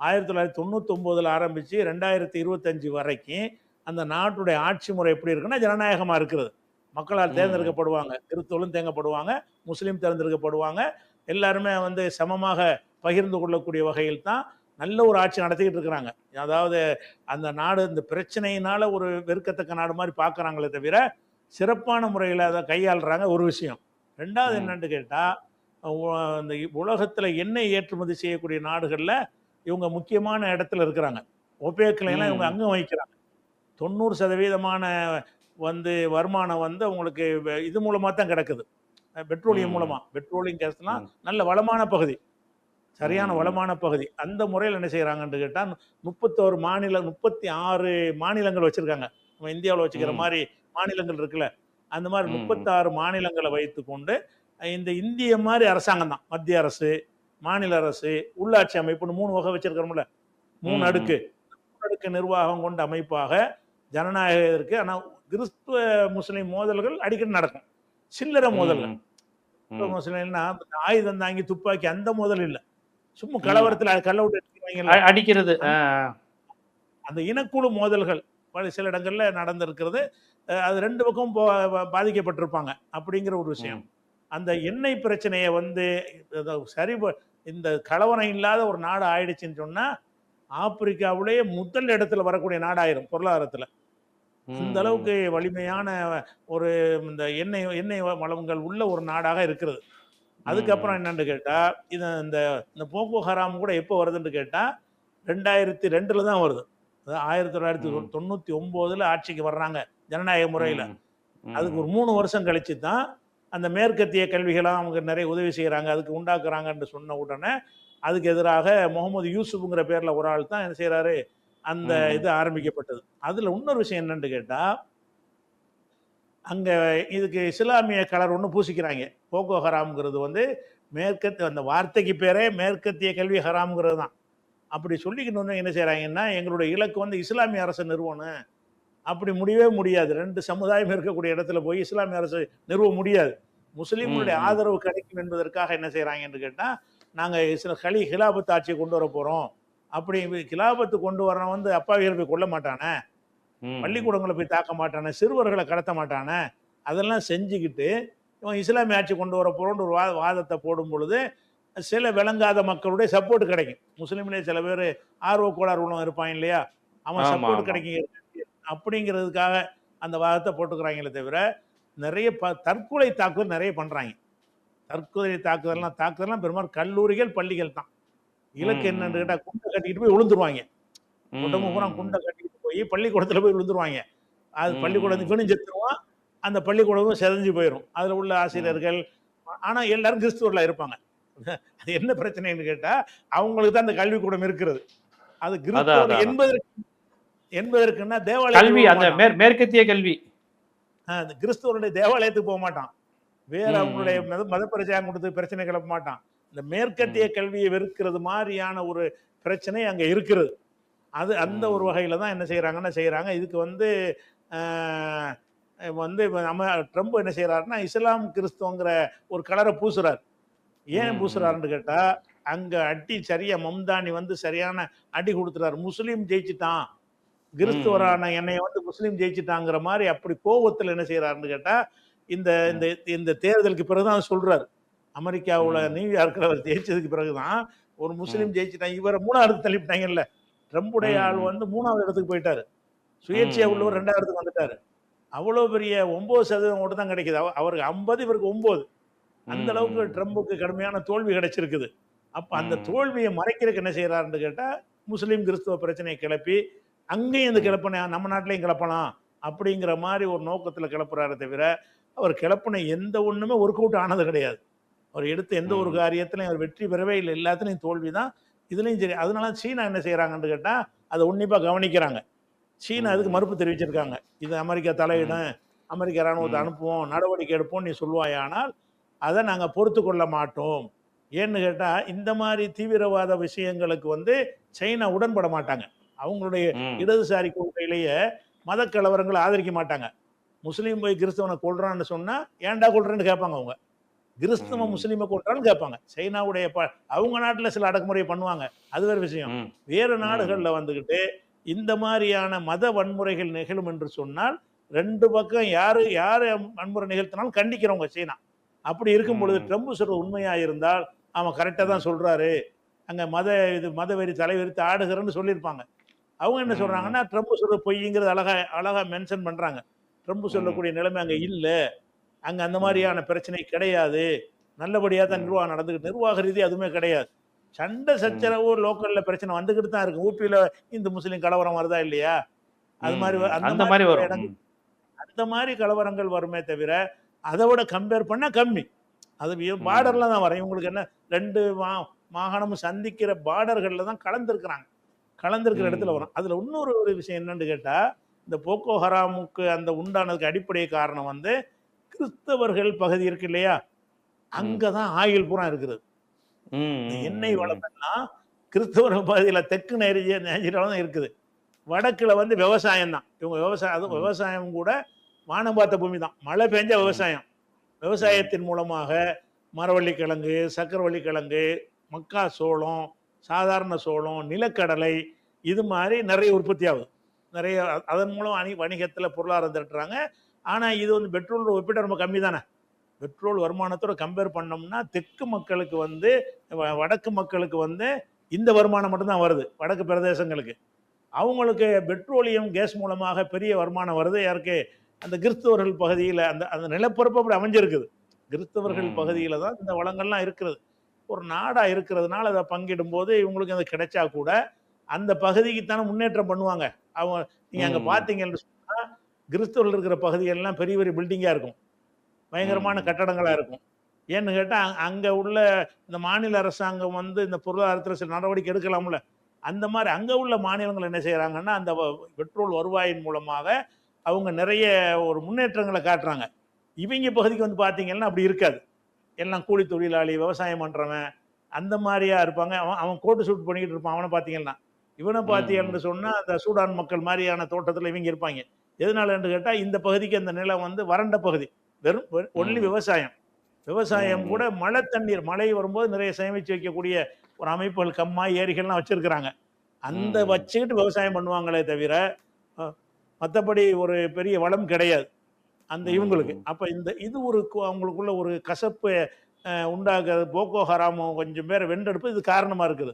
B: ஆயிரத்தி தொள்ளாயிரத்தி தொண்ணூத்தொம்போதுல ஆரம்பிச்சு ரெண்டாயிரத்தி இருபத்தஞ்சு வரைக்கும் அந்த நாட்டுடைய ஆட்சி முறை எப்படி இருக்குன்னா ஜனநாயகமாக இருக்கிறது மக்களால். தேர்ந்தெடுக்கப்படுவாங்க. கிறிஸ்தவர்களும் தேங்கப்படுவாங்க முஸ்லீம் தேர்ந்தெடுக்கப்படுவாங்க. எல்லாருமே வந்து சமமாக பகிர்ந்து கொள்ளக்கூடிய வகையில் தான் நல்ல ஒரு ஆட்சி நடத்திக்கிட்டு இருக்கிறாங்க அதாவது அந்த நாடு இந்த பிரச்சனையினால ஒரு வெறுக்கத்தக்க நாடு மாதிரி பார்க்குறாங்களே தவிர சிறப்பான முறையில் அதை கையாளுறாங்க ஒரு விஷயம் ரெண்டாவது. என்னன்னு கேட்டால் இந்த உலகத்தில் எண்ணெய் ஏற்றுமதி செய்யக்கூடிய நாடுகளில் இவங்க முக்கியமான இடத்துல இருக்கிறாங்க ஒப்பேக்கில் எல்லாம் இவங்க. அங்கம் வகிக்கிறாங்க தொண்ணூறு சதவீதமான வந்து வருமானம் வந்து அவங்களுக்கு இது மூலமாக தான் கிடக்குது பெட்ரோலியம். மூலமாக பெட்ரோலியம் கேஸ்லாம். நல்ல வளமான பகுதி சரியான. வளமான பகுதி அந்த முறையில் என்ன செய்கிறாங்கன்னு கேட்டால் முப்பத்தோரு மாநில முப்பத்தி ஆறு மாநிலங்கள் வச்சுருக்காங்க நம்ம இந்தியாவில் வச்சுக்கிற. மாதிரி மாநிலங்கள் இருக்குல்ல அந்த மாதிரி. முப்பத்தாறு மாநிலங்களை வைத்துக்கொண்டு இந்த இந்திய மாதிரி அரசாங்கம் தான் மத்திய அரசு மாநில அரசு உள்ளாட்சி அமைப்புன்னு மூணு வகை வச்சிருக்கிறோம்ல மூணு. அடுக்கு மூணு அடுக்கு நிர்வாகம் கொண்ட அமைப்பாக ஜனநாயகம் இருக்கு ஆனால் கிறிஸ்துவ முஸ்லீம் மோதல்கள் அடிக்கடி நடக்கும் சில்லறை மோதல்கள். முஸ்லீம்னா ஆயுதம் தாங்கி துப்பாக்கி அந்த மோதல் இல்லை சும்மா கலவரத்தில் கள்ள விட்டு
A: அடிக்கிறது.
B: அந்த இனக்குழு மோதல்கள் பல சில இடங்கள்ல நடந்திருக்கிறது. அது ரெண்டு பக்கம் பாதிக்கப்பட்டிருப்பாங்க அப்படிங்கிற ஒரு விஷயம். அந்த எண்ணெய் பிரச்சனையை வந்து சரி இந்த கலவரம் இல்லாத ஒரு நாடு ஆயிடுச்சுன்னு சொன்னா ஆப்பிரிக்காவிலேயே முதல் இடத்துல வரக்கூடிய நாடாயிரும் பொருளாதாரத்துல. இந்த அளவுக்கு வலிமையான ஒரு இந்த எண்ணெய் எண்ணெய் வளங்கள் உள்ள ஒரு நாடாக இருக்கிறது. அதுக்கப்புறம் என்னன்னு கேட்டா இது இந்த இந்த போக்கோ ஹராம் கூட எப்போ வருதுன்னு கேட்டா ரெண்டாயிரத்தி ரெண்டுல தான் வருது ஆயிரத்தி தொள்ளாயிரத்தி
A: ம்.
B: தொண்ணூத்தி ஒன்பதுல ஆட்சிக்கு வர்றாங்க ஜனநாயக முறையில. அதுக்கு ஒரு மூணு வருஷம் கழிச்சு தான் அந்த மேற்கத்திய கல்விகளாம் அவங்க நிறைய உதவி செய்கிறாங்க அதுக்கு உண்டாக்குறாங்கன்னு சொன்ன உடனே அதுக்கு எதிராக முகமது யூசுஃபுங்கிற பேர்ல ஒரு ஆள் தான் என்ன செய்றாரு அந்த. இது ஆரம்பிக்கப்பட்டது அதுல இன்னொரு விஷயம் என்னன்னு கேட்டா அங்க இதுக்கு இஸ்லாமிய கலர் ஒன்று பூசிக்கிறாங்க போகோ ஹராம்ங்கிறது வந்து மேற்கத்திய அந்த வார்த்தைக்கு பேரே மேற்கத்திய கல்வி ஹராம்ங்கிறது தான். அப்படி சொல்லிக்கணும்னு என்ன செய்றாங்கன்னா எங்களுடைய இலக்கு வந்து இஸ்லாமிய அரசு நிறுவனம் அப்படி முடியவே முடியாது. ரெண்டு சமுதாயம் இருக்கக்கூடிய இடத்துல போய் இஸ்லாமிய அரசு நிறுவ முடியாது. முஸ்லீம்களுடைய. ஆதரவு கிடைக்கும் என்பதற்காக என்ன செய்றாங்கன்னு கேட்டா நாங்க இஸ்ல கலி ஹிலாபத் ஆட்சியை கொண்டு வர போறோம். அப்படி கிலாபத்து கொண்டு வரணும் வந்து அப்பாவியர் போய் கொல்ல மாட்டானே. பள்ளிக்கூடங்களை போய் தாக்க மாட்டானே? சிறுவர்களை கடத்த மாட்டானே? அதெல்லாம் செஞ்சுக்கிட்டு இவன் இஸ்லாமிய ஆட்சி கொண்டு வர போறோம்னு ஒரு வா வாதத்தை போடும் பொழுது சில விளங்காத மக்களுடைய சப்போர்ட் கிடைக்கும். முஸ்லீம்லேயே சில பேர் ஆர்வ கோளாறு உள்ளவன் இருப்பான் இல்லையா? அவன் சப்போர்ட். கிடைக்கும் அப்படிங்கிறதுக்காக அந்த வாதத்தை போட்டுக்கிறாங்களே தவிர நிறைய ப தற்கொலை தாக்குதல் நிறைய பண்றாங்க. தற்கொலை தாக்குதல்லாம் தாக்குதல்லாம் பெரும்பாலும் கல்லூரிகள் பள்ளிகள் தான். இலக்கு என்னன்னு
A: ம்.
B: கேட்டா குண்டை கட்டிட்டு போய் விழுந்துருவாங்க. உடம்பு பூரா குண்டை கட்டிட்டு போய் பள்ளிக்கூடத்துல போய் விழுந்துருவாங்க. அது பள்ளிக்கூடம். இவனும் செத்துருவான். அந்த பள்ளிக்கூடமும் செதஞ்சு போயிடும் அதுல உள்ள ஆசிரியர்கள் ஆனா எல்லாரும் கிறிஸ்துவர்களா இருப்பாங்க. அது என்ன பிரச்சனைன்னு கேட்டா அவங்களுக்கு தான் அந்த கல்விக்கூடம் இருக்கிறது. அது கிறிஸ்துவர். என்பதற்கு என்பதற்குன்னா
A: கல்வி
B: தேவாலயம்
A: அந்த மேற்- மேற்கத்திய கல்வி.
B: அந்த கிறிஸ்துவருடைய தேவாலயத்துக்கு போக மாட்டான். வேற அவங்களுடைய. மத மத பிரச்சாரம் கொடுத்து பிரச்சனை கிளப்ப மாட்டான். இந்த மேற்கத்திய கல்வியை வெறுக்கிறது மாதிரியான ஒரு பிரச்சனை அங்க இருக்கிறது. அது அந்த ஒரு. வகையில தான் என்ன செய்யறாங்கன்னா செய்யறாங்க இதுக்கு வந்து ஆஹ், வந்து நம்ம ட்ரம்ப் என்ன செய்யறாருன்னா இஸ்லாம் கிறிஸ்துவங்கிற ஒரு கலரை பூசுறாரு. ஏன் பூசுறாருன்னு கேட்டா அங்க அடி சரியா மம்தானி வந்து சரியான அடி கொடுத்துறாரு. முஸ்லீம் ஜெயிச்சிட்டான். கிறிஸ்துவரான என்னைய வந்து முஸ்லீம் ஜெயிச்சிட்டாங்கிற மாதிரி அப்படி கோவத்துல என்ன செய்யறாருன்னு கேட்டா இந்த இந்த இந்த தேர்தலுக்கு பிறகுதான் சொல்றாரு. அமெரிக்காவுல
A: ம்.
B: நியூயார்க்கில் அவர் ஜெயிச்சதுக்கு பிறகுதான் ஒரு முஸ்லீம் ஜெயிச்சிட்டாங்க இவரை மூணாவது தள்ளிவிட்டாங்கல்ல. ட்ரம்புடைய ஆள். வந்து மூணாவது இடத்துக்கு போயிட்டாரு. சுயேட்சையா. உள்ளவர் ரெண்டாயிரத்துக்கு வந்துட்டாரு. அவ்வளோ பெரிய ஒன்பது சதவீதம் ஓட்டு தான் கிடைக்குது. அவ- அவருக்கு ஐம்பது இவருக்கு ஒன்பது. அந்த அளவுக்கு. ட்ரம்புக்கு கடுமையான தோல்வி கிடைச்சிருக்குது. அப்ப அந்த. தோல்வியை மறைக்கிறதுக்கு என்ன செய்யறாருன்னு கேட்டா முஸ்லீம் கிறிஸ்துவ பிரச்சனையை கிளப்பி அங்கேயும் இந்த கிளப்பின நம்ம நாட்டிலையும் கிளப்பலாம் அப்படிங்கிற மாதிரி ஒரு நோக்கத்துல கிளப்புறாரு தவிர அவர் கிளப்பின எந்த ஒண்ணுமே ஒர்க் அவுட் ஆனது கிடையாது. அவர் எடுத்த எந்த ஒரு. காரியத்திலையும் அவர் வெற்றி பெறவே இல்லை. எல்லாத்துலையும் தோல்வி தான் இதுலயும் சரி அதனால சீனா என்ன செய்யறாங்கன்னு கேட்டா அதை உன்னிப்பா கவனிக்கிறாங்க. சீனா அதுக்கு. மறுப்பு தெரிவிச்சிருக்காங்க இது அமெரிக்கா தலையிடும் அமெரிக்க ராணுவத்தை
A: ம்.
B: அனுப்புவோம் நடவடிக்கை எடுப்போம் நீ சொல்லுவாயானால் அதை நாங்கள் பொறுத்து கொள்ள மாட்டோம் ஏன்னு கேட்டால் இந்த மாதிரி தீவிரவாத விஷயங்களுக்கு வந்து சைனா உடன்பட மாட்டாங்க அவங்களுடைய. இடதுசாரி கொள்கையிலேயே மத கலவரங்களை ஆதரிக்க மாட்டாங்க முஸ்லீம் போய் கிறிஸ்தவனை கொள்றான்னு சொன்னா ஏன்டா கொள்றேன்னு கேட்பாங்க அவங்க கிறிஸ்தவ. முஸ்லீமை கொள்றான்னு கேட்பாங்க சைனாவுடைய ப அவங்க நாட்டில் சில அடக்குமுறையை பண்ணுவாங்க அது வேறு விஷயம். வேறு. நாடுகளில் வந்துக்கிட்டு இந்த மாதிரியான மத வன்முறைகள் நிகழும் என்று சொன்னால் ரெண்டு பக்கம் யாரு யாரு வன்முறை நிகழ்த்தினாலும் கண்டிக்கிறவங்க சீனா அப்படி இருக்கும் பொழுது. ட்ரம்ப் சொல்றது உண்மையா இருந்தால் அவன் கரெக்டாக தான் சொல்றாரு அங்க மத இது மதவெறி தலைவெறித்து ஆடுகிறன்னு சொல்லியிருப்பாங்க அவங்க என்ன
A: ம்.
B: சொல்றாங்கன்னா ட்ரம்ப் சொல்ற பொய்ங்கிறது அழகா அழகா மென்ஷன் பண்றாங்க ட்ரம்ப். சொல்லக்கூடிய நிலைமை அங்க இல்ல அங்க அந்த மாதிரியான பிரச்சனை கிடையாது நல்லபடியா தான். நிர்வாகம் நடந்துக்கிட்டு நிர்வாக ரீதி அதுவுமே கிடையாது சண்டை சச்சரவு லோக்கல்ல பிரச்சனை வந்துகிட்டு தான் இருக்கு. ஊபியில இந்து முஸ்லீம் கலவரம் வருதா இல்லையா? அது மாதிரி
A: அந்த மாதிரி வரும்.
B: அந்த மாதிரி கலவரங்கள் வருமே தவிர அதை விட கம்பேர் பண்ணா கம்மி. அது. பார்டர்ல தான் வரும். இவங்களுக்கு என்ன ரெண்டு மா மாகாணமும் சந்திக்கிற பார்டர்கள்ல தான் கலந்துருக்கிறாங்க. கலந்துருக்கிற இடத்துல. வரும். அதுல இன்னொரு ஒரு விஷயம் என்னன்னு கேட்டா இந்த போக்கோ ஹராமுக்கு அந்த உண்டானதுக்கு அடிப்படை காரணம் வந்து கிறிஸ்தவர்கள் பகுதி இருக்கு இல்லையா? அங்கதான் ஆயில் பூரா
A: ம்.
B: எண்ணெய்
A: ம்.
B: வளம் எல்லாம் கிறிஸ்தவர்கள் பகுதியில் தெற்கு நைஜீரியாவில் தான் இருக்குது. வடக்குல வந்து விவசாயம் தான் இவங்க விவசாயம் அது
A: ம்.
B: விவசாயம் கூட வானம் பார்த்த பூமி தான். மழை பெஞ்ச விவசாயம். விவசாயத்தின் மூலமாக மரவள்ளி கிழங்கு சக்கரவள்ளி கிழங்கு மக்கா சோளம் சாதாரண சோளம் நிலக்கடலை இது மாதிரி நிறைய உற்பத்தி ஆகுது. நிறைய அதன் மூலம் அணி வணிகத்தில் பொருளாதாரம் திரட்டுறாங்க. ஆனால் இது வந்து பெட்ரோல் ஒப்பிட்ட ரொம்ப கம்மி தானே பெட்ரோல் வருமானத்தோட கம்பேர் பண்ணோம்னா தெற்கு மக்களுக்கு வந்து வ- வடக்கு மக்களுக்கு வந்து இந்த வருமானம் மட்டும்தான் வருது வடக்கு பிரதேசங்களுக்கு. அவங்களுக்கு பெட்ரோலியம் கேஸ் மூலமாக பெரிய வருமானம் வருது. யாருக்கு? அந்த கிறிஸ்தவர்கள் பகுதியில் அந்த அந்த நிலப்பரப்பு அப்படி அமைஞ்சிருக்குது. கிறிஸ்தவர்கள். பகுதியில் தான் இந்த வளங்கள்லாம் இருக்கிறது ஒரு நாடா இருக்கிறதுனால அதை பங்கிடும் போது இவங்களுக்கு அது கிடைச்சா கூட அந்த பகுதிக்கு தானே முன்னேற்றம் பண்ணுவாங்க. அவங்க நீங்க அங்க
A: ம்.
B: பாத்தீங்கன்னு சொன்னா கிறிஸ்தவர்கள் இருக்கிற பகுதிகள்லாம் பெரிய பெரிய பில்டிங்கா இருக்கும். பயங்கரமான
A: ம்.
B: கட்டடங்களா இருக்கும். ஏன்னு கேட்டா அங்க- அங்க உள்ள இந்த மாநில அரசாங்கம் வந்து இந்த பொருளாதாரத்துல சில நடவடிக்கை எடுக்கலாம்ல. அந்த மாதிரி அங்க உள்ள மாநிலங்கள் என்ன செய்யறாங்கன்னா அந்த பெட்ரோல் வருவாயின் மூலமாக அவங்க நிறைய ஒரு முன்னேற்றங்களை காட்டுறாங்க. இவங்க பகுதிக்கு வந்து பாத்தீங்கன்னா அப்படி இருக்காது. எல்லாம் கூலி தொழிலாளி விவசாயம் பண்றவன் அந்த மாதிரியா இருப்பாங்க. அவன் அவன் கோட்டு சூட் பண்ணிக்கிட்டு இருப்பான் அவனை பார்த்தீங்கன்னா இவனை பார்த்தீங்கன்னு சொன்னா அந்த சூடான் மக்கள் மாதிரியான தோட்டத்தில் இவங்க இருப்பாங்க. எதனால என்று கேட்டா இந்த பகுதிக்கு அந்த நிலம் வந்து வறண்ட பகுதி. வெறும் ஒன்லி. விவசாயம் விவசாயம். கூட மழை தண்ணீர் மழை வரும்போது நிறைய சேமிச்சு வைக்கக்கூடிய ஒரு அமைப்புகள் கம்மா ஏரிகள்லாம் வச்சிருக்கிறாங்க அந்த. வச்சுக்கிட்டு விவசாயம் பண்ணுவாங்களே தவிர மத்தபடி ஒரு பெரிய வளம் கிடையாது அந்த. இவங்களுக்கு அப்ப இந்த இது ஒரு அவங்களுக்குள்ள ஒரு கசப்பு அஹ், உண்டாக்குறது போக்கோ ஹராமும் கொஞ்சம் பேரை வென்றெடுப்பு இது காரணமா இருக்குது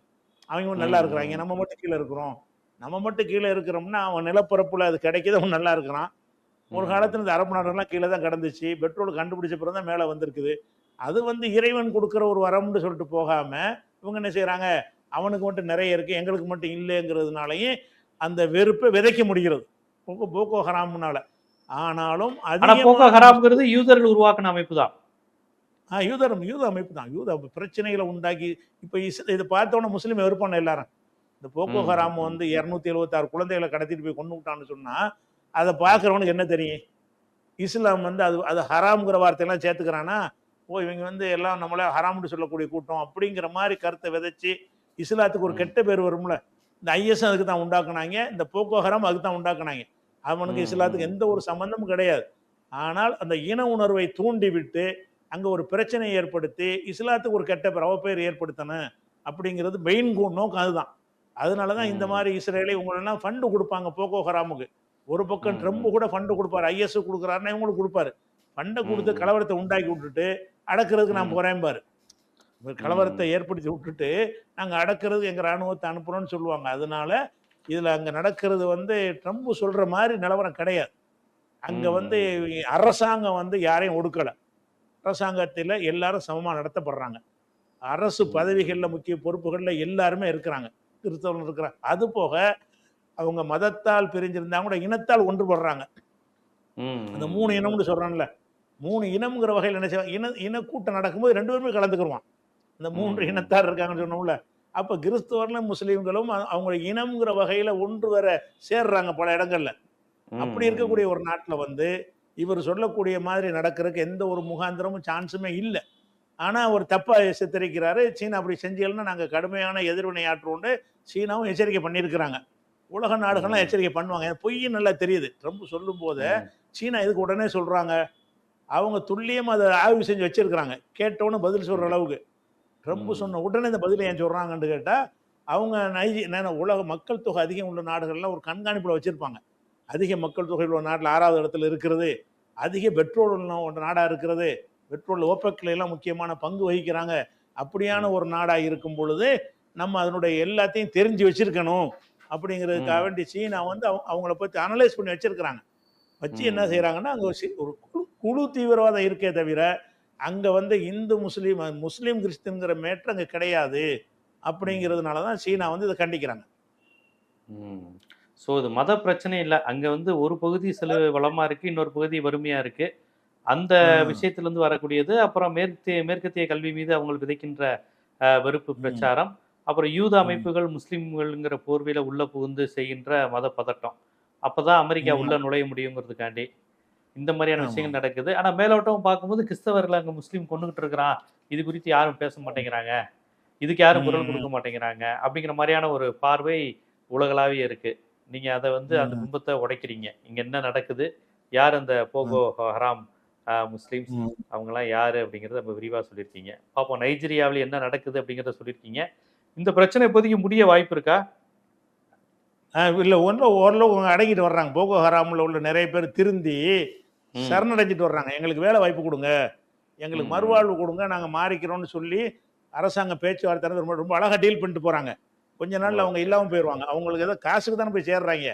B: அவங்க நல்லா. இருக்கிறாங்க நம்ம மட்டும் கீழே இருக்கிறோம் நம்ம மட்டும் கீழே இருக்கிறோம்னா அவன் நிலப்பரப்புல அது கிடைக்குது அவன் நல்லா இருக்கிறான் ஒரு. காலத்துல இந்த அரபு நாடுகள்லாம் கீழே தான் கிடந்துச்சு. பெட்ரோல் கண்டுபிடிச்ச பிறகு தான் மேலே வந்திருக்குது. அது வந்து இறைவன் கொடுக்குற ஒரு வரம்னு சொல்லிட்டு போகாம இவங்க என்ன செய்றாங்க? அவனுக்கு மட்டும் நிறைய இருக்கு எங்களுக்கு மட்டும் இல்லைங்கிறதுனாலயும் அந்த வெறுப்பை விதைக்க முடிகிறது. போக்கோ போக்கோ ஹராம்னால. ஆனாலும்
A: ஆனா போக்கோ ஹராம்ங்கிறது யூதர்கள் உருவாக்கின அமைப்பு தான்
B: ஆ, யூதரம் யூத அமைப்பு தான் யூத பிரச்சனைகளை உண்டாக்கி இப்போ இஸ் இதை பார்த்தோன்னே முஸ்லீம் வெறுப்பான எல்லாரும். இந்த போக்கோ ஹராம். வந்து இரநூத்தி எழுபத்தாறு குழந்தைகளை கடத்திட்டு போய் கொண்டு விட்டான்னு சொன்னா அதை பார்க்குறவனுக்கு என்ன தெரியும்? இஸ்லாம் வந்து அது அது ஹராம்ங்கிற வார்த்தையெல்லாம் சேர்த்துக்கிறானா? ஓ இவங்க வந்து எல்லாம் நம்மளே ஹராம்னு சொல்லக்கூடிய கூட்டம் அப்படிங்கிற மாதிரி கருத்தை விதைச்சு இஸ்லாத்துக்கு ஒரு. கெட்ட பேர் வரும்ல. இந்த ஐஎஸ் அதுக்கு தான் உண்டாக்குனாங்க இந்த போக்கோ ஹராம் அதுக்கு தான் உண்டாக்குனாங்க. அவனுக்கு இஸ்லாத்துக்கு. எந்த ஒரு சம்பந்தமும் கிடையாது. ஆனால் அந்த இன உணர்வை தூண்டி விட்டு அங்க ஒரு பிரச்சனையை ஏற்படுத்தி இஸ்லாத்துக்கு ஒரு கெட்ட பேர் அவப்பெயர் ஏற்படுத்தணும் அப்படிங்கிறது மெயின் நோக்கம் அதுதான். அதனால தான் இந்த. மாதிரி இஸ்ரேலை உங்களெல்லாம் ஃபண்டு கொடுப்பாங்க போக்கோ ஹராமுக்கு. ஒரு பக்கம் ட்ரம்ப். கூட ஃபண்டு கொடுப்பாரு ஐஎஸ் கொடுக்குறாருன்னா இவங்களுக்கு கொடுப்பாரு. ஃபண்டை கொடுத்து. கலவரத்தை உண்டாக்கி விட்டுட்டு அடக்கிறதுக்கு நான்
A: ம்.
B: போறேன் பாரு. கலவரத்தை ஏற்படுத்தி விட்டுட்டு நாங்க அடக்கிறதுக்கு எங்க ராணுவத்தை அனுப்புறோம்னு சொல்லுவாங்க. அதனால இதுல அங்க நடக்கிறது வந்து ட்ரம்ப் சொல்ற மாதிரி நிலவரம் கிடையாது. அங்க. வந்து அரசாங்கம் வந்து யாரையும் ஒடுக்கல. அரசாங்கத்தில் எல்லாரும் சமமா நடத்தப்படுறாங்க. அரசு பதவிகள்ல முக்கிய பொறுப்புகள்ல எல்லாருமே இருக்கிறாங்க. கிறிஸ்தவர்கள் இருக்கிறாங்க. அது போக அவங்க மதத்தால் பிரிஞ்சிருந்தாங்க கூட இனத்தால் ஒன்றுபடுறாங்க.
A: ம்,
B: அந்த. மூணு இனம்னு சொல்றான்ல. மூணு இனம்ங்கிற வகையில் என்ன செய்வாங்க? இன இனக்கூட்டம் நடக்கும்போது ரெண்டு பேருமே கலந்துக்கிருவான். இந்த மூன்று. இனத்தார் இருக்காங்கன்னு சொன்னோம்ல. அப்ப கிறிஸ்தவர்களும் முஸ்லீம்களும் அவங்க இனம்ங்கிற வகையில ஒன்று வர சேர்றாங்க பல இடங்கள்ல. அப்படி இருக்கக்கூடிய ஒரு நாட்டில் வந்து இவர் சொல்லக்கூடிய மாதிரி நடக்கிறதுக்கு எந்த ஒரு முகாந்திரமும் சான்ஸுமே இல்லை. ஆனா அவர் தப்பா சித்தரிக்கிறாரு சீனா அப்படி செஞ்சீங்கன்னா நாங்க கடுமையான எதிர்வினை ஆற்றுவோம்னு சீனாவும் எச்சரிக்கை பண்ணியிருக்கிறாங்க. உலக நாடுகள்லாம். எச்சரிக்கை பண்ணுவாங்க. எனக்கு பொய் நல்லா தெரியுது. ட்ரம்ப் சொல்லும் போது. சீனா இதுக்கு உடனே சொல்றாங்க? அவங்க துல்லியமா அதை ஆய்வு செஞ்சு வச்சிருக்கிறாங்க. கேட்டவொன்னு பதில் சொல்ற அளவுக்கு. ட்ரம்ப். சொன்ன உடனே இந்த பதிலை ஏன் சொல்றாங்கன்னு கேட்டா அவங்க நைஜி உலக மக்கள் தொகை அதிகம் உள்ள நாடுகள்லாம் ஒரு கண்காணிப்புல வச்சிருப்பாங்க. அதிக மக்கள் தொகை உள்ள நாட்டில் ஆறாவது இடத்துல இருக்கிறது. அதிக பெட்ரோல் உள்ள ஒரு நாடா இருக்கிறது. பெட்ரோல் ஓப்பெக்ல எல்லாம் முக்கியமான பங்கு வகிக்கிறாங்க. அப்படியான ஒரு நாடா இருக்கும் பொழுது நம்ம அதனுடைய எல்லாத்தையும் தெரிஞ்சு வச்சிருக்கணும். அப்படிங்கிறதுக்காக. வேண்டி சீனா வந்து அவங்க- அவங்கள பத்தி அனலைஸ் பண்ணி வச்சிருக்கிறாங்க. வச்சு என்ன
A: ம்.
B: செய்றாங்கன்னா அங்க ஒரு குழு குழு தீவிரவாதம் இருக்கே தவிர அங்க வந்து இந்து முஸ்லீம் முஸ்லீம் கிறிஸ்துங்கிற மேட்ரு அங்க கிடையாது அப்படிங்கிறதுனால தான் சீனா வந்து இதை கண்டிக்கிறாங்க.
A: ஸோ இது மத பிரச்சனை இல்லை. அங்கே வந்து ஒரு பகுதி சில வளமா இருக்கு இன்னொரு பகுதி வறுமையா இருக்கு. அந்த. விஷயத்திலிருந்து வரக்கூடியது அப்புறம் மேற்கத்திய மேற்கத்திய கல்வி மீது அவங்க விதைக்கின்ற வெறுப்பு பிரச்சாரம். அப்புறம் யூத அமைப்புகள் முஸ்லிம்கள்ங்கிற போர்வையில உள்ள புகுந்து செய்கின்ற மத பதட்டம் அப்பதான் அமெரிக்கா
B: ம்.
A: உள்ள நுழைய முடியுங்கிறதுக்காண்டி இந்த மாதிரியான. விஷயங்கள் நடக்குது. ஆனா மேலோட்டம் பார்க்கும்போது கிறிஸ்தவர்கள் அங்க முஸ்லீம் கொண்டுகிட்டு இருக்கிறான். இது குறித்து யாரும் பேச மாட்டேங்கிறாங்க. இதுக்கு யாரும் குரல். கொடுக்க மாட்டேங்கிறாங்க. அப்படிங்கிற மாதிரியான ஒரு பார்வை உலகளாவிய இருக்கு. நீங்க அதை வந்து அந்த. பிம்பத்தை உடைக்கிறீங்க. இங்க என்ன நடக்குது? யார் அந்த போகோ ஹராம் முஸ்லிம்ஸ். அவங்கெல்லாம் யாரு அப்படிங்கறத ரொம்ப விரிவா சொல்லியிருக்கீங்க. பாப்போம் நைஜீரியாவில் என்ன நடக்குது அப்படிங்கறத சொல்லியிருக்கீங்க. இந்த பிரச்சனை இப்போதைக்கு முடிய வாய்ப்பு இருக்கா?
B: இல்ல ஒன்றும் ஓரளவு அடங்கிட்டு வர்றாங்க. போகோ ஹராமில் உள்ள நிறைய பேர் திருந்தி. சரணடைஞ்சிட்டு வர்றாங்க. எங்களுக்கு வேலை வாய்ப்பு கொடுங்க. எங்களுக்கு. மறுவாழ்வு கொடுங்க. நாங்க மாறிக்கிறோம்னு சொல்லி அரசாங்க பேச்சுவார்த்தை ரொம்ப ரொம்ப அழகா டீல் பண்ணிட்டு போறாங்க. கொஞ்ச நாள்ல அவங்க இல்லாம போயிடுவாங்க அவங்களுக்கு ஏதோ காசுக்கு தானே போய் சேர்றாங்க.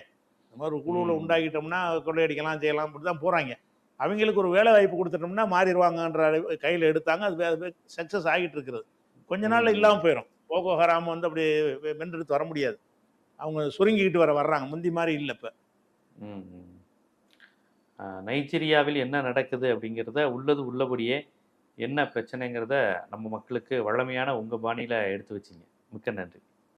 B: இந்த மாதிரி ஒரு குழுவில். உண்டாக்கிட்டோம்னா கொள்ளையடிக்கலாம் செய்யலாம் அப்படி தான் போறாங்க. அவங்களுக்கு ஒரு வேலை வாய்ப்பு கொடுத்துட்டோம்னா மாறிடுவாங்கன்ற கையில் எடுத்தாங்க. அது சக்ஸஸ் ஆகிட்டு இருக்குது. கொஞ்ச நாள்ல
A: ம்.
B: இல்லாம போயிடும் போகோ ஹராம் வந்து அப்படி வென்றெடுத்து வர முடியாது. அவங்க சுருங்கிக்கிட்டு வர வர்றாங்க. முந்தி மாதிரி இல்லை இப்போ.
A: ம், ம். நைஜீரியாவில் என்ன நடக்குது அப்படிங்கிறத உள்ளது உள்ளபடியே என்ன பிரச்சனைங்கிறத நம்ம மக்களுக்கு வழமையான உங்கள் பாணியில் எடுத்து வச்சிங்க. மிக்க நன்றி.